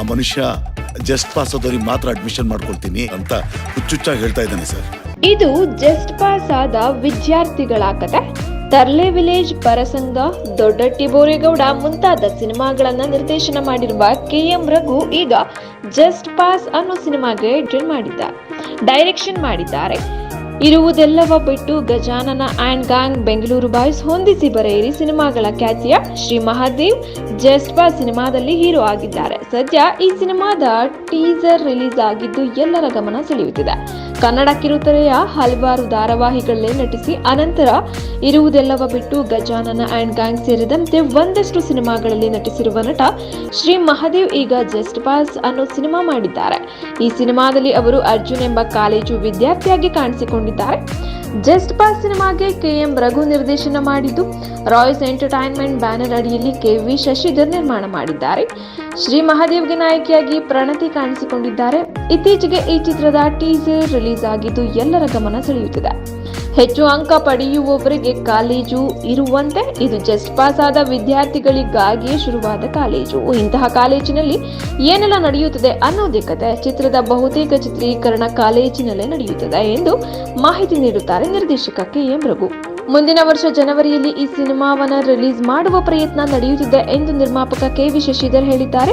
ಆ ಮನುಷ್ಯ just pass ಆದವ್ರಿಗೆ ಮಾತ್ರ ಅಡ್ಮಿಷನ್ ಮಾಡ್ಕೊಳ್ತೀನಿ ಅಂತ ಹುಚ್ಚುಚ್ಚಾಗಿ ಹೇಳ್ತಾ ಇದ್ದಾನೆ ಸರ್. ಇದು ಜಸ್ಟ್ ಪಾಸ್ ಆದ ವಿದ್ಯಾರ್ಥಿಗಳ ಕತೆ ತರ್ಲೆ ವಿಲೇಜ್ ಪರಸಂಗ ದೊಡ್ಡಟ್ಟಿ ಬೋರೇಗೌಡ ಮುಂತಾದ ಸಿನಿಮಾಗಳನ್ನ ನಿರ್ದೇಶನ ಮಾಡಿರುವ ಕೆ ಎಂ ರಘು ಈಗ ಜಸ್ಟ್ ಪಾಸ್ ಅನ್ನೋ ಸಿನಿಮಾಗೆ ಎಂಟ್ರಿ ಮಾಡಿದ್ದ. ಡೈರೆಕ್ಷನ್ ಮಾಡಿದ್ದಾರೆ. ಇರುವುದೆಲ್ಲವ ಬಿಟ್ಟು Gajanana and gang Bengaluru boys ಹೊಂದಿಸಿ ಬರೆಯಿರಿ ಸಿನಿಮಾಗಳ ಖ್ಯಾತಿಯ ಶ್ರೀ ಮಹಾದೇವ್. ಪಾಸ್ ಸಿನಿಮಾದಲ್ಲಿ ಹೀರೋ ಆಗಿದ್ದಾರೆ. ಸದ್ಯ ಈ ಸಿನಿಮಾದ ಟೀಸರ್ ರಿಲೀಸ್ ಆಗಿದ್ದು ಎಲ್ಲರ ಗಮನ ಸೆಳೆಯುತ್ತಿದೆ. ಕನ್ನಡ ಕಿರುತೆರೆಯ ಹಲವಾರು ಧಾರಾವಾಹಿಗಳಲ್ಲೇ ನಟಿಸಿ ಅನಂತರ ಇರುವುದೆಲ್ಲವ ಬಿಟ್ಟು ಗಜಾನನ ಆ್ಯಂಡ್ ಗ್ಯಾಂಗ್ ಸೇರಿದಂತೆ ಒಂದಷ್ಟು ಸಿನಿಮಾಗಳಲ್ಲಿ ನಟಿಸಿರುವ ನಟ ಶ್ರೀ ಮಹಾದೇವ್ ಈಗ ಜಸ್ಟ್ ಪಾಸ್ ಅನ್ನೋ ಸಿನಿಮಾ ಮಾಡಿದ್ದಾರೆ. ಈ ಸಿನಿಮಾದಲ್ಲಿ ಅವರು ಅರ್ಜುನ್ ಎಂಬ ಕಾಲೇಜು ವಿದ್ಯಾರ್ಥಿಯಾಗಿ ಕಾಣಿಸಿಕೊಂಡಿದ್ದಾರೆ ಜಸ್ಟ್ ಪಾಸ್ ಸಿನಿಮಾಗೆ ಕೆ ಎಂ ರಘು ನಿರ್ದೇಶನ ಮಾಡಿದ್ದು. ರಾಯ್ಸ್ ಎಂಟರ್ಟೈನ್ಮೆಂಟ್ ಬ್ಯಾನರ್ ಅಡಿಯಲ್ಲಿ ಕೆ ವಿ ಶಶಿಧರ್ ನಿರ್ಮಾಣ ಮಾಡಿದ್ದಾರೆ. ಶ್ರೀ ಮಹಾದೇವ್ಗೆ ನಾಯಕಿಯಾಗಿ ಪ್ರಣತಿ ಕಾಣಿಸಿಕೊಂಡಿದ್ದಾರೆ. ಇತ್ತೀಚೆಗೆ ಈ ಚಿತ್ರದ ಟೀಸರ್ ರಿಲೀಸ್ ಆಗಿದ್ದು ಎಲ್ಲರ ಗಮನ ಸೆಳೆಯುತ್ತಿದೆ. ಹೆಚ್ಚು ಅಂಕ ಪಡೆಯುವವರಿಗೆ ಕಾಲೇಜು ಇರುವಂತೆ ಇದು ಜಸ್ಟ್ ಪಾಸ್ ಆದ ವಿದ್ಯಾರ್ಥಿಗಳಿಗಾಗಿಯೇ ಶುರುವಾದ ಕಾಲೇಜು. ಇಂತಹ ಕಾಲೇಜಿನಲ್ಲಿ ಏನೆಲ್ಲ ನಡೆಯುತ್ತದೆ ಅನ್ನೋದೇ ಕತೆ. ಚಿತ್ರದ ಬಹುತೇಕ ಚಿತ್ರೀಕರಣ ಕಾಲೇಜಿನಲ್ಲೇ ನಡೆಯುತ್ತದೆ ಎಂದು ಮಾಹಿತಿ ನೀಡುತ್ತಾರೆ ನಿರ್ದೇಶಕ ಕೆ ಎಂ ರಘು. ಮುಂದಿನ ವರ್ಷ ಜನವರಿಯಲ್ಲಿ ಈ ಸಿನಿಮಾವನ್ನು ರಿಲೀಸ್ ಮಾಡುವ ಪ್ರಯತ್ನ ನಡೆಯುತ್ತಿದೆ ಎಂದು ನಿರ್ಮಾಪಕ ಕೆ ವಿ ಶಶಿಧರ್ ಹೇಳಿದ್ದಾರೆ.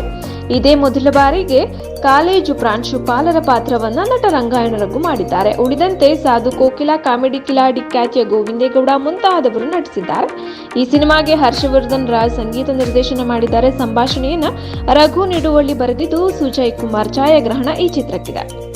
ಇದೇ ಮೊದಲ ಬಾರಿಗೆ ಕಾಲೇಜು ಪ್ರಾಂಶುಪಾಲರ ಪಾತ್ರವನ್ನ ನಟ ರಂಗಾಯಣ ರಘು ಮಾಡಿದ್ದಾರೆ. ಉಳಿದಂತೆ ಸಾಧು ಕೋಕಿಲ, ಕಾಮಿಡಿ ಕಿಲಾಡಿ ಖ್ಯಾತಿಯ ಗೋವಿಂದೇಗೌಡ ಮುಂತಾದವರು ನಟಿಸಿದ್ದಾರೆ. ಈ ಸಿನಿಮಾಗೆ ಹರ್ಷವರ್ಧನ್ ರಾಜ್ ಸಂಗೀತ ನಿರ್ದೇಶನ ಮಾಡಿದ್ದಾರೆ. ಸಂಭಾಷಣೆಯನ್ನ ರಘು ನಿಡುವಳ್ಳಿ ಬರೆದಿದ್ದು ಸುಜಯ್ ಕುಮಾರ್ ಛಾಯಾಗ್ರಹಣ ಈ ಚಿತ್ರಕ್ಕಿದೆ.